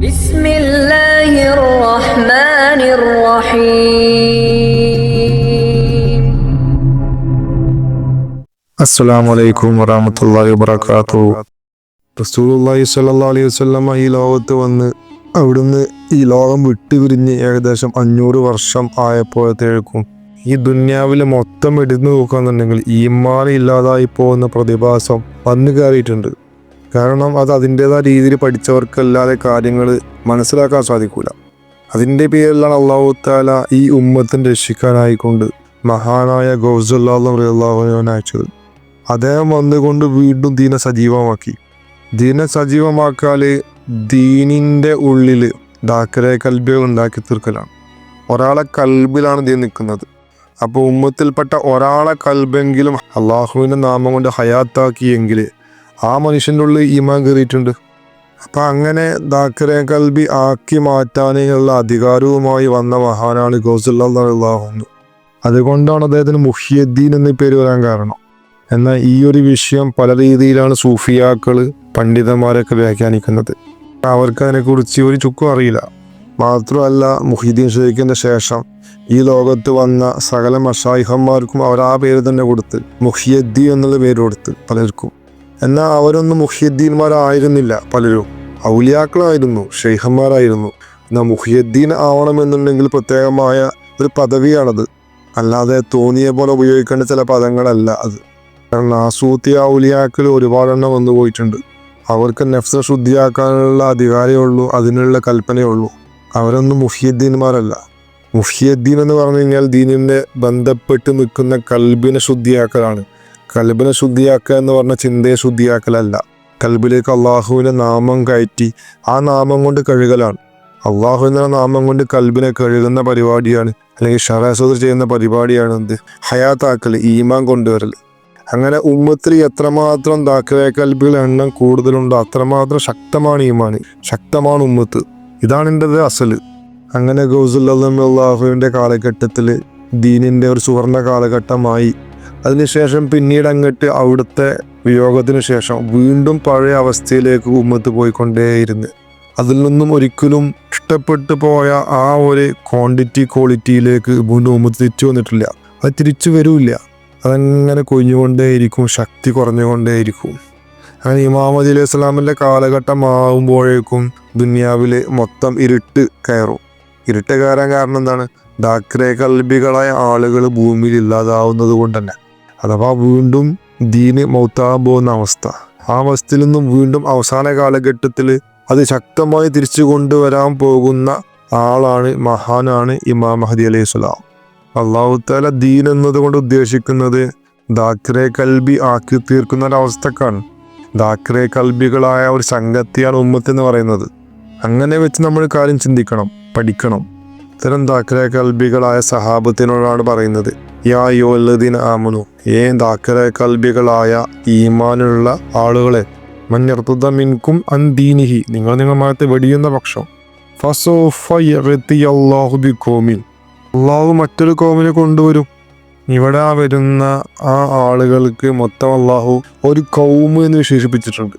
بسم الله الرحمن الرحيم അസ്സലാമു അലൈക്കും വറഹമത്തല്ലാഹി വബറകാത്തു റസൂലുള്ളാഹി സ്വല്ലല്ലാഹു അലൈഹി വസല്ലമ ഈ ലോകത്ത് വന്ന് അവിടുന്ന് ഈ ലോകം വിട്ടുപിരിഞ്ഞ് ഏകദേശം അഞ്ഞൂറ് വർഷം ആയപ്പോഴത്തേക്കും ഈ ദുന്യാവിലെ മൊത്തം എടുത്തു നോക്കുകയാണെന്നുണ്ടെങ്കിൽ ഈമാൻ ഇല്ലാതായി പോകുന്ന പ്രതിഭാസം വന്നു കയറിയിട്ടുണ്ട് കാരണം അത് അതിന്റെതായ രീതിയിൽ പഠിച്ചവർക്കല്ലാതെ കാര്യങ്ങൾ മനസ്സിലാക്കാൻ സാധിക്കൂല. അതിന്റെ പേരിലാണ് അള്ളാഹു താല ഈ ഉമ്മത്തിന് രക്ഷിക്കാനായിക്കൊണ്ട് മഹാനായ ഗൗസുല്ലാഹുവിനെ അയച്ചത്. അദ്ദേഹം വന്നുകൊണ്ട് വീണ്ടും ദീന സജീവമാക്കി. ദീന സജീവമാക്കാൽ ദീനിന്റെ ഉള്ളിൽ ഡാക്കരെ കൽബികൾ ഉണ്ടാക്കി തീർക്കലാണ്. ഒരാളെ കൽബിലാണ് ദീൻ നിൽക്കുന്നത്. അപ്പോൾ ഉമ്മത്തിൽപ്പെട്ട ഒരാളെ കൽബെങ്കിലും അള്ളാഹുവിന്റെ നാമം കൊണ്ട് ഹയാത്താക്കിയെങ്കിൽ ആ മനുഷ്യന്റെ ഉള്ളിൽ ഈമാൻ കയറിയിട്ടുണ്ട്. അപ്പം അങ്ങനെ ദാക്കരെ കൽബി ആക്കി മാറ്റാനുള്ള അധികാരവുമായി വന്ന മഹാനാണ് ഗൗസുല്ലാഹു അതുകൊണ്ടാണ് അദ്ദേഹത്തിന് മുഹിയദ്ദീൻ എന്ന പേര് വരാൻ കാരണം. എന്നാൽ ഈ ഒരു വിഷയം പല രീതിയിലാണ് സൂഫിയാക്കൾ പണ്ഡിതന്മാരൊക്കെ വ്യാഖ്യാനിക്കുന്നത്. അവർക്ക് അതിനെക്കുറിച്ച് ഒരു ചുക്കും അറിയില്ല. മാത്രമല്ല മുഹിദ്ദീൻ ഷെയ്ഖിന്റെ ശേഷം ഈ ലോകത്ത് വന്ന സകല മഷായിഹന്മാർക്കും അവർ ആ പേര് തന്നെ കൊടുത്ത് മുഹിയദ്ദി എന്നുള്ള പേര് കൊടുത്ത് പലർക്കും. എന്നാൽ അവരൊന്നും മുഹിയദ്ദീന്മാരായിരുന്നില്ല പലരും. ഔലിയാക്കളായിരുന്നു ഷെയ്ഖന്മാരായിരുന്നു എന്നാൽ മുഹിയദ്ദീൻ ആവണമെന്നുണ്ടെങ്കിൽ പ്രത്യേകമായ ഒരു പദവിയാണത്. അല്ലാതെ തോന്നിയ പോലെ ഉപയോഗിക്കേണ്ട ചില പദങ്ങളല്ല അത്. കാരണം ആസൂത്തിയ ഔലിയാക്കൾ ഒരുപാടെണ്ണം വന്നു പോയിട്ടുണ്ട്. അവർക്ക് നെഫ്സ ശുദ്ധിയാക്കാനുള്ള അധികാരമേ ഉള്ളൂ അതിനുള്ള കൽപ്പനയേ ഉള്ളൂ. അവരൊന്നും മുഹിയദ്ദീന്മാരല്ല മുഹിയദ്ദീൻ എന്ന് പറഞ്ഞു കഴിഞ്ഞാൽ ദീനിനെ ബന്ധപ്പെട്ട് നിൽക്കുന്ന കൽബിനെ ശുദ്ധിയാക്കലാണ്. കൽബിനെ ശുദ്ധിയാക്കുക എന്ന് പറഞ്ഞ ചിന്തയെ ശുദ്ധിയാക്കലല്ല. കൽബിലേക്ക് അള്ളാഹുവിന്റെ നാമം കയറ്റി ആ നാമം കൊണ്ട് കഴുകലാണ്. അള്ളാഹു എന്ന നാമം കൊണ്ട് കൽബിനെ കഴുകുന്ന പരിപാടിയാണ് അല്ലെങ്കിൽ ഷറാസോദർ ചെയ്യുന്ന പരിപാടിയാണ് എന്ത്? ഹയാത്താക്കൽ ഈമാൻ കൊണ്ടുവരൽ. അങ്ങനെ ഉമ്മത്തിൽ എത്രമാത്രം ദാക്കവേ കൽബികൾ എണ്ണം കൂടുതലുണ്ടോ അത്രമാത്രം ശക്തമാണ് ഈമാൻ. ശക്തമാണ് ഉമ്മത്ത്. ഇതാണ് എന്റെ അസൽ. അങ്ങനെ ഗൗസുല്ലാഹുവിന്റെ കാലഘട്ടത്തിൽ ദീനിന്റെ ഒരു സുവർണ കാലഘട്ടമായി. അതിനുശേഷം പിന്നീട് അങ്ങോട്ട് അവിടുത്തെ വിയോഗത്തിന് ശേഷം വീണ്ടും പഴയ അവസ്ഥയിലേക്ക് ഉമ്മത്ത് പോയിക്കൊണ്ടേയിരുന്നു. അതിൽ നിന്നും ഒരിക്കലും ഇഷ്ടപ്പെട്ടു പോയ ആ ഒരു ക്വാണ്ടിറ്റി ക്വാളിറ്റിയിലേക്ക് വീണ്ടും ഉമ്മത്ത് തിരിച്ചു വന്നിട്ടില്ല. അത് തിരിച്ചു വരില്ല. അതങ്ങനെ കൊഞ്ഞുകൊണ്ടേയിരിക്കും ശക്തി കുറഞ്ഞുകൊണ്ടേയിരിക്കും. അങ്ങനെ ഇമാമദ് അലൈഹി സ്വലാമിന്റെ കാലഘട്ടമാകുമ്പോഴേക്കും ദുനിയാവിൽ മൊത്തം ഇരുട്ട് കയറും. ഇരുട്ട് കയറാൻ കാരണം എന്താണ്? ഡാക്രേ കൽബികളായ ആളുകൾ ഭൂമിയിൽ ഇല്ലാതാവുന്നത് കൊണ്ട് തന്നെ അഥവാ വീണ്ടും ദീന് മൗത്താകാൻ പോകുന്ന അവസ്ഥ. ആ അവസ്ഥയിൽ നിന്നും വീണ്ടും അവസാന കാലഘട്ടത്തിൽ അത് ശക്തമായി തിരിച്ചു കൊണ്ടുവരാൻ പോകുന്ന ആളാണ് മഹാനാണ് ഇമാം മഹദി അലൈഹി സ്വലാം. അള്ളാഹു താല ദീൻ എന്നതുകൊണ്ട് ഉദ്ദേശിക്കുന്നത് ദാക്രെ കൽബി ആക്കി തീർക്കുന്ന ഒരവസ്ഥക്കാണ് ദാക്രെ കൽബികളായ ഒരു സംഗതിയാണ് ഉമ്മത്ത് എന്ന് പറയുന്നത്. അങ്ങനെ വെച്ച് നമ്മൾ കാര്യം ചിന്തിക്കണം പഠിക്കണം. ഇത്തരം ദാക്കര കൽബികളായ സഹാബത്തിനോടാണ് പറയുന്നത്. യാ യോല്ലദീൻ ആമനു ഏ ദാക്കര കൽബികളായ ഈമാനുള്ള ആളുകളെ മഞ്ഞർത്തുത മിൻകും അന്തീനിഹി നിങ്ങൾ നിങ്ങൾ മതത്തെ വെടിയുന്ന പക്ഷം. ഫസോഫ ബി ബിഖോമിൻ അള്ളാഹു മറ്റൊരു കോമിനെ കൊണ്ടുവരും. ഇവിടെ വരുന്ന ആ ആളുകൾക്ക് മൊത്തം അള്ളാഹു ഒരു കൗമ് എന്ന് വിശേഷിപ്പിച്ചിട്ടുണ്ട്.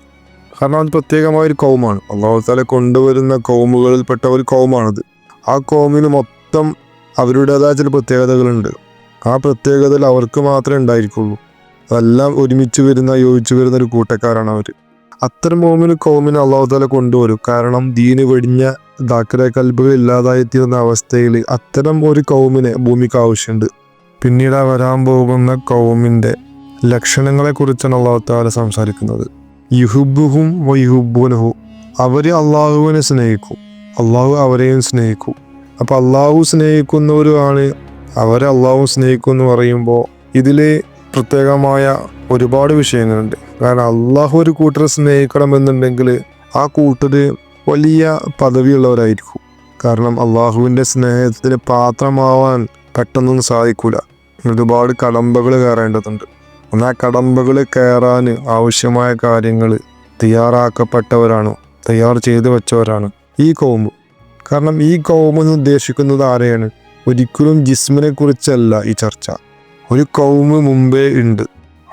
കാരണം അത് പ്രത്യേകമായ ഒരു കൗമാണ് അള്ളാഹു താല കൊണ്ടുവരുന്ന കൗമുകളിൽപ്പെട്ട ഒരു കൗമാണത് ആ കോമിന് മൊത്തം അവരുടേതായ ചില പ്രത്യേകതകളുണ്ട്. ആ പ്രത്യേകതകൾ അവർക്ക് മാത്രമേ ഉണ്ടായിരിക്കുള്ളൂ. അതെല്ലാം ഒരുമിച്ച് വരുന്ന യോജിച്ച് വരുന്ന ഒരു കൂട്ടക്കാരാണ് അവർ അത്തരം മോമിന് കോമിന് അള്ളാഹു താല കൊണ്ടുവരും. കാരണം ദീന് വെടിഞ്ഞ ദാക്കര കൽബുകൾ ഇല്ലാതായി തീർന്ന അവസ്ഥയിൽ അത്തരം ഒരു കൗമിനെ ഭൂമിക്ക് ആവശ്യമുണ്ട്. പിന്നീട് ആ വരാൻ പോകുന്ന കൗമിന്റെ ലക്ഷണങ്ങളെ കുറിച്ചാണ് അള്ളാഹു താല സംസാരിക്കുന്നത്. യുഹുബുഹും വയുഹുബുനഹു അവർ അള്ളാഹുവിനെ സ്നേഹിക്കും. അള്ളാഹു അവരെയും സ്നേഹിക്കും. അപ്പം അള്ളാഹു സ്നേഹിക്കുന്നവരുമാണ് അവരെ അള്ളാഹു സ്നേഹിക്കും എന്ന് പറയുമ്പോൾ ഇതിൽ പ്രത്യേകമായ ഒരുപാട് വിഷയങ്ങളുണ്ട്. കാരണം അള്ളാഹു ഒരു കൂട്ടരെ സ്നേഹിക്കണമെന്നുണ്ടെങ്കിൽ ആ കൂട്ടര് വലിയ പദവിയുള്ളവരായിരിക്കും. കാരണം അള്ളാഹുവിന്റെ സ്നേഹത്തിന് പാത്രമാവാൻ പെട്ടെന്നൊന്നും സാധിക്കില്ല ഒരുപാട് കടമ്പകൾ കയറേണ്ടതുണ്ട്. എന്നാൽ കടമ്പകൾ കയറാൻ ആവശ്യമായ കാര്യങ്ങൾ തയ്യാറാക്കപ്പെട്ടവരാണോ തയ്യാർ ചെയ്തു വെച്ചവരാണ്. ഈ കോമ്പ്. കാരണം ഈ കോമെന്ന് ഉദ്ദേശിക്കുന്നത് ആരെയാണ്? ഒരിക്കലും ജിസ്മിനെ കുറിച്ചല്ല ഈ ചർച്ച. ഒരു കൗമ് മുമ്പേ ഉണ്ട്.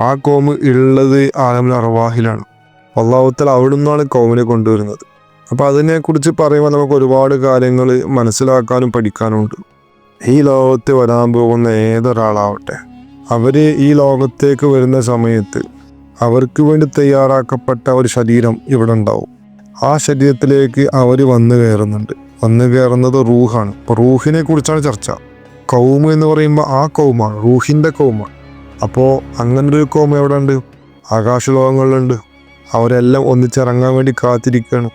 ആ കോമ് ഉള്ളത് ആലമുൽ അറവാഹിലാണ് അള്ളാഹുത്തൽ അവിടെ നിന്നാണ് കൗമിനെ കൊണ്ടുവരുന്നത്. അപ്പോൾ അതിനെക്കുറിച്ച് പറയുമ്പോൾ നമുക്ക് ഒരുപാട് കാര്യങ്ങൾ മനസ്സിലാക്കാനും പഠിക്കാനും ഉണ്ട് ഈ ലോകത്ത് വരാൻ പോകുന്ന ഏതൊരാളാവട്ടെ അവർ ഈ ലോകത്തേക്ക് വരുന്ന സമയത്ത് അവർക്ക് വേണ്ടി തയ്യാറാക്കപ്പെട്ട ഒരു ശരീരം ഇവിടെ ഉണ്ടാവും. ആ ശരീരത്തിലേക്ക് അവർ വന്നു കയറുന്നുണ്ട്. വന്നു കയറുന്നത് റൂഹാണ്. അപ്പോൾ റൂഹിനെ കുറിച്ചാണ് ചർച്ച. കൗമ് എന്ന് പറയുമ്പോൾ ആ കൗമാണ് റൂഹിന്റെ കൗമാണ്. അപ്പോൾ അങ്ങനൊരു കൗമ എവിടെ ഉണ്ട് ആകാശലോകങ്ങളിലുണ്ട്. അവരെല്ലാം ഒന്നിച്ചിറങ്ങാൻ വേണ്ടി കാത്തിരിക്കുകയാണ്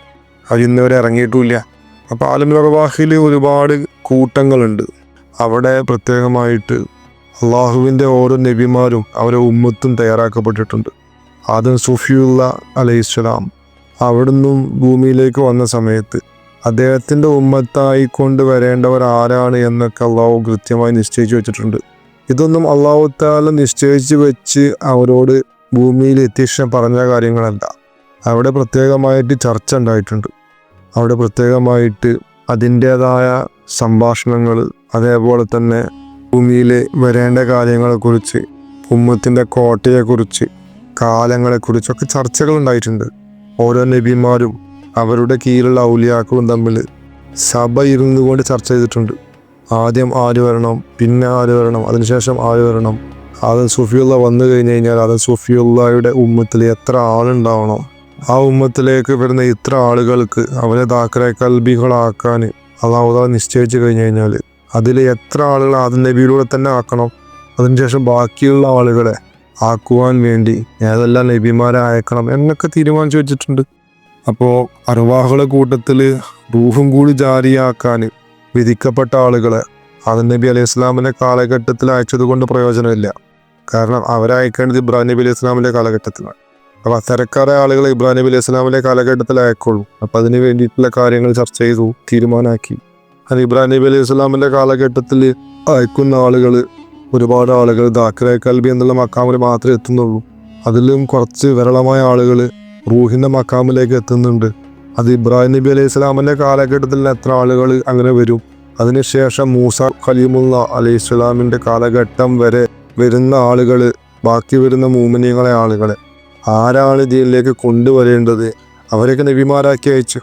അതിന്നവരെ ഇറങ്ങിയിട്ടുമില്ല അപ്പോൾ ആലമിറവാഹിൽ ഒരുപാട് കൂട്ടങ്ങളുണ്ട്. അവിടെ പ്രത്യേകമായിട്ട് അള്ളാഹുവിന്റെ ഓരോ നബിമാരും അവരെ ഉമ്മത്തും തയ്യാറാക്കപ്പെട്ടിട്ടുണ്ട്. ആദം സുഫിയുള്ള അലൈഹിസ്സലാം. അവിടുന്നും ഭൂമിയിലേക്ക് വന്ന സമയത്ത് അദ്ദേഹത്തിന്റെ ഉമ്മത്തായി കൊണ്ടുവരേണ്ടവർ ആരാണ് എന്നൊക്കെ അള്ളാഹു കൃത്യമായി നിശ്ചയിച്ചു വെച്ചിട്ടുണ്ട്. ഇതൊന്നും അള്ളാഹു താല നിശ്ചയിച്ച് വെച്ച് അവരോട് ഭൂമിയിൽ എത്തിഷൻ പറഞ്ഞ കാര്യങ്ങളല്ല. അവിടെ പ്രത്യേകമായിട്ട് ചർച്ച ഉണ്ടായിട്ടുണ്ട്. അവിടെ പ്രത്യേകമായിട്ട് അതിന്റേതായ സംഭാഷണങ്ങൾ അതേപോലെ തന്നെ ഭൂമിയിൽ വരേണ്ട കാര്യങ്ങളെക്കുറിച്ച് ഉമ്മത്തിന്റെ കോട്ടയെക്കുറിച്ച് കാലങ്ങളെക്കുറിച്ചൊക്കെ ചർച്ചകൾ ഉണ്ടായിട്ടുണ്ട്. ഓരോ നബിമാരും അവരുടെ കീഴിലുള്ള ഔലിയാക്കളും തമ്മിൽ സഭ ഇരുന്നു കൊണ്ട് ചർച്ച ചെയ്തിട്ടുണ്ട്. ആദ്യം ആര് വരണം പിന്നെ ആര് വരണം അതിനുശേഷം ആര് വരണം. ആദം സുഫിയുള്ള വന്നു കഴിഞ്ഞ് കഴിഞ്ഞാൽ ആദം സുഫിയുള്ളയുടെ ഉമ്മത്തിൽ എത്ര ആളുണ്ടാവണം? ആ ഉമ്മത്തിലേക്ക് വരുന്ന ഇത്ര ആളുകൾക്ക് അവരെ ദാക്കരെ കൽബികളാക്കാൻ അള്ളാഹുദാ നിശ്ചയിച്ചു കഴിഞ്ഞു കഴിഞ്ഞാൽ അതിൽ എത്ര ആളുകൾ ആദ്യം നബിയിലൂടെ തന്നെ ആക്കണം? അതിനുശേഷം ബാക്കിയുള്ള ആളുകളെ ആക്കുവാൻ വേണ്ടി. ഏതെല്ലാം നബിമാരെ അയക്കണം എന്നൊക്കെ തീരുമാനിച്ചു വെച്ചിട്ടുണ്ട് അപ്പോൾ അറുവാഹുകളെ കൂട്ടത്തിൽ റൂഹും കൂടി ജാരിയാക്കാൻ വിധിക്കപ്പെട്ട ആളുകളെ ആദം നബി അലൈഹി ഇസ്ലാമിന്റെ കാലഘട്ടത്തിൽ അയച്ചത് കൊണ്ട് പ്രയോജനമില്ല. കാരണം അവരയക്കേണ്ടത് ഇബ്രാഹിം നബി അലൈഹി ഇസ്ലാമിന്റെ കാലഘട്ടത്തിലാണ്. അപ്പോൾ അത്തരക്കാരെ ആളുകളെ ഇബ്രാഹിം നബി അലൈഹി ഇസ്ലാമിന്റെ കാലഘട്ടത്തിൽ അയക്കുള്ളൂ. അപ്പോൾ അതിന് വേണ്ടിയിട്ടുള്ള കാര്യങ്ങൾ ചർച്ച ചെയ്തു തീരുമാനമാക്കി. അത് ഇബ്രാഹിം നബി അലൈഹി ഇസ്ലാമിന്റെ കാലഘട്ടത്തിൽ അയക്കുന്ന ആളുകൾ ഒരുപാട് ആളുകൾ ദാക്കറെ കൽബി എന്നുള്ള മക്കാമിൽ മാത്രമേ എത്തുന്നുള്ളൂ. അതിലും കുറച്ച് വിരളമായ ആളുകൾ റൂഹിന്റെ മക്കാമിലേക്ക് എത്തുന്നുണ്ട്. അത് ഇബ്രാഹിം നബി അലൈഹി സ്വലാമിന്റെ കാലഘട്ടത്തിൽ എത്ര ആളുകൾ അങ്ങനെ വരും. അതിനുശേഷം മൂസ ഖലീമുല്ല അലൈഹി സ്വലാമിന്റെ കാലഘട്ടം വരെ വരുന്ന ആളുകൾ ബാക്കി വരുന്ന മൂമിനിയങ്ങളെ ആളുകളെ ആരാണ് ഇതിലേക്ക് കൊണ്ടുവരേണ്ടത്? അവരൊക്കെ നബിമാരാക്കി അയച്ചു.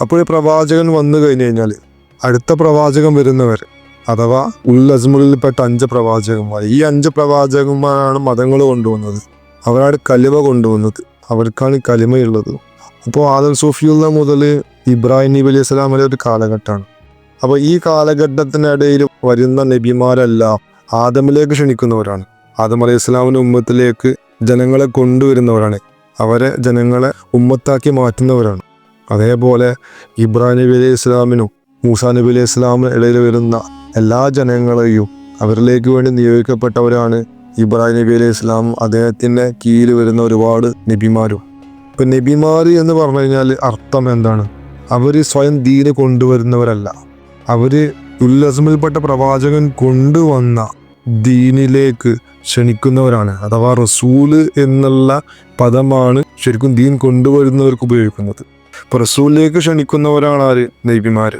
അപ്പോൾ പ്രവാചകൻ വന്നു കഴിഞ്ഞു കഴിഞ്ഞാൽ അടുത്ത പ്രവാചകൻ വരുന്നവർ. അഥവാ ഉൽ അസ്മുലിൽപ്പെട്ട അഞ്ച് പ്രവാചകന്മാർ. ഈ അഞ്ച് പ്രവാചകന്മാരാണ് മതങ്ങൾ കൊണ്ടുവന്നത്. അവരാണ് കലിമ കൊണ്ടുവന്നത്. അവർക്കാണ് കലിമയുള്ളത്. അപ്പോൾ ആദൽ സൂഫിയുള്ള മുതൽ ഇബ്രാഹിം നബി അലൈഹി വരെ ഒരു കാലഘട്ടമാണ്. അപ്പോൾ ഈ കാലഘട്ടത്തിനിടയിൽ വരുന്ന നബിമാരെല്ലാം ആദമിലേക്ക് ക്ഷണിക്കുന്നവരാണ്. ആദം അലൈഹി സ്വലാമിന്റെ ഉമ്മത്തിലേക്ക് ജനങ്ങളെ കൊണ്ടുവരുന്നവരാണ്. അവരെ ജനങ്ങളെ ഉമ്മത്താക്കി മാറ്റുന്നവരാണ്. അതേപോലെ ഇബ്രാഹിം നബി അലൈഹി ഇസ്ലാമിനും മൂസാ നബി അലൈഹി ഇസ്ലാമിന് ഇടയിൽ വരുന്ന എല്ലാ ജനങ്ങളെയും അവരിലേക്ക് വേണ്ടി നിയോഗിക്കപ്പെട്ടവരാണ് ഇബ്രാഹിം നബി അലൈഹി ഇസ്ലാം അദ്ദേഹത്തിന്റെ കീഴിൽ വരുന്ന ഒരുപാട് നബിമാരും. ഇപ്പം നബിമാർ എന്ന് പറഞ്ഞു കഴിഞ്ഞാൽ അർത്ഥം എന്താണ്? അവർ സ്വയം ദീന് കൊണ്ടുവരുന്നവരല്ല. അവർ ഉല്ലസമിൽപ്പെട്ട പ്രവാചകൻ കൊണ്ടുവന്ന ദീനിലേക്ക് ക്ഷണിക്കുന്നവരാണ്. അഥവാ റസൂൽ എന്നുള്ള പദമാണ് ശരിക്കും ദീൻ കൊണ്ടുവരുന്നവർക്ക് ഉപയോഗിക്കുന്നത്. അപ്പോൾ റസൂലിലേക്ക് ക്ഷണിക്കുന്നവരാണ് ആര്? നബിമാർ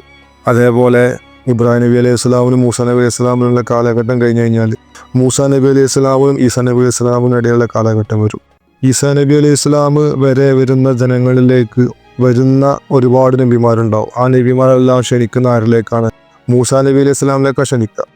അതേപോലെ ഇബ്രാഹിം നബി അലൈഹി സ്വലാമിനും മൂസ നബി അലൈഹി സ്വലാമിനുള്ള കാലഘട്ടം കഴിഞ്ഞ് കഴിഞ്ഞാൽ മൂസ നബി അലൈഹി സ്വലാമിനും ഈസ നബി അലൈഹി സ്വലാമിനും ഇടയിലുള്ള കാലഘട്ടം വരും. ഈസ നബി അലൈഹി സ്വലാം വരെ വരുന്ന ജനങ്ങളിലേക്ക് വരുന്ന ഒരുപാട് നബിമാരുണ്ടാവും. ആ നബിമാരെല്ലാം ക്ഷണിക്കുന്ന ആരിലേക്കാണ് മൂസ നബി അലൈഹി സ്വലാമിലേക്കാണ് ക്ഷണിക്കുക.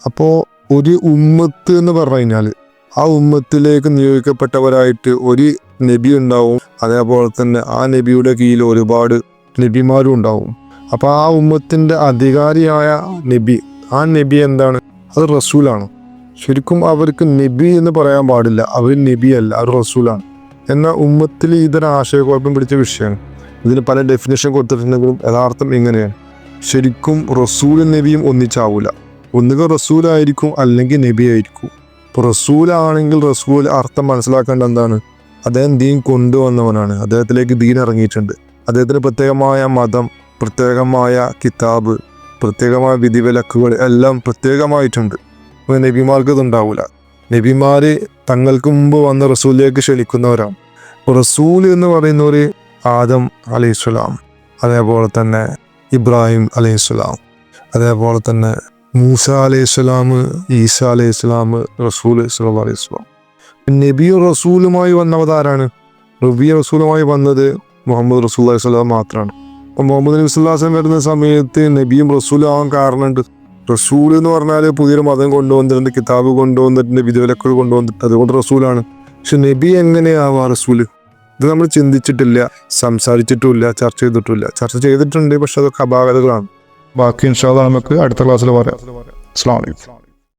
അപ്പോൾ ഒരു ഉമ്മത്ത് എന്ന് പറഞ്ഞു കഴിഞ്ഞാൽ ആ ഉമ്മത്തിലേക്ക് നിയോഗിക്കപ്പെട്ടവരായിട്ട് ഒരു നബി ഉണ്ടാവും. അതേപോലെ തന്നെ ആ നബിയുടെ കീഴിൽ ഒരുപാട് നബിമാരും ഉണ്ടാവും. അപ്പോൾ ആ ഉമ്മത്തിന്റെ അധികാരിയായ നബി ആ നബി എന്താണ്? അത് റസൂലാണ്. ശരിക്കും അവർക്ക് നബി എന്ന് പറയാൻ പാടില്ല. അവർ നബിയല്ല അവർ റസൂലാണ്. എന്നാൽ ഉമ്മത്തിൽ ഇതൊരു ആശയക്കുഴപ്പം പിടിച്ച വിഷയമാണ്. ഇതിന് പല ഡെഫിനേഷൻ കൊടുത്തിട്ടുണ്ടെങ്കിലും യഥാർത്ഥം ഇങ്ങനെയാണ്. ശരിക്കും റസൂലും നബിയും ഒന്നിച്ചാവൂല. ഒന്നുകിൽ റസൂലായിരിക്കും അല്ലെങ്കിൽ നബി ആയിരിക്കും. ഇപ്പോൾ റസൂലാണെങ്കിൽ റസൂൽ അർത്ഥം മനസ്സിലാക്കേണ്ട എന്താണ്? അദ്ദേഹം ദീൻ കൊണ്ടുവന്നവനാണ്. അദ്ദേഹത്തിലേക്ക് ദീൻ ഇറങ്ങിയിട്ടുണ്ട്. അദ്ദേഹത്തിന് പ്രത്യേകമായ മതം പ്രത്യേകമായ കിതാബ് പ്രത്യേകമായ വിധിവിലക്കുകൾ എല്ലാം പ്രത്യേകമായിട്ടുണ്ട്. അപ്പോൾ നബിമാർക്ക് ഇതുണ്ടാവില്ല നബിമാർ തങ്ങൾക്ക് മുമ്പ് വന്ന റസൂലിലേക്ക് ക്ഷണിക്കുന്നവരാണ്. റസൂൽ എന്ന് പറയുന്നവർ ആദം അലൈഹിസ്സലാം അതേപോലെ തന്നെ ഇബ്രാഹിം അലൈഹിസ്സലാം അതേപോലെ തന്നെ മൂസ അലൈഹിസ്സലാം ഈസ അലൈഹിസ്സലാം റസൂൽ സല്ലല്ലാഹു അലൈഹി വസല്ലം. നബിയും റസൂലുമായി വന്നവതാരാണ് നബി റസൂലുമായി വന്നത് മുഹമ്മദ് റസൂൽ അലൈഹി സ്വലാം മാത്രമാണ് അപ്പോൾ മുഹമ്മദ് നബി സുല്ലാസം വരുന്ന സമയത്ത് നബിയും റസൂലും ആവാൻ കാരണമുണ്ട്. റസൂൽ എന്ന് പറഞ്ഞാൽ പുതിയൊരു മതം കൊണ്ടുവന്നിട്ടുണ്ട് കിതാബ് കൊണ്ടുവന്നിട്ടുണ്ട് വിധിവിലക്കുകൾ കൊണ്ടുവന്നിട്ടുണ്ട്. അതുകൊണ്ട് റസൂലാണ്. പക്ഷെ നബി എങ്ങനെയാവാ റസൂൽ? ഇത് നമ്മൾ ചിന്തിച്ചിട്ടില്ല സംസാരിച്ചിട്ടുമില്ല ചർച്ച ചെയ്തിട്ടില്ല ചർച്ച ചെയ്തിട്ടുണ്ട് പക്ഷെ അതൊക്കെ അപാകതകളാണ്. ബാക്കി ഇൻഷാല്ല നമുക്ക് അടുത്ത ക്ലാസ്സിൽ പറയാം. അസ്സലാമു വലൈക്കും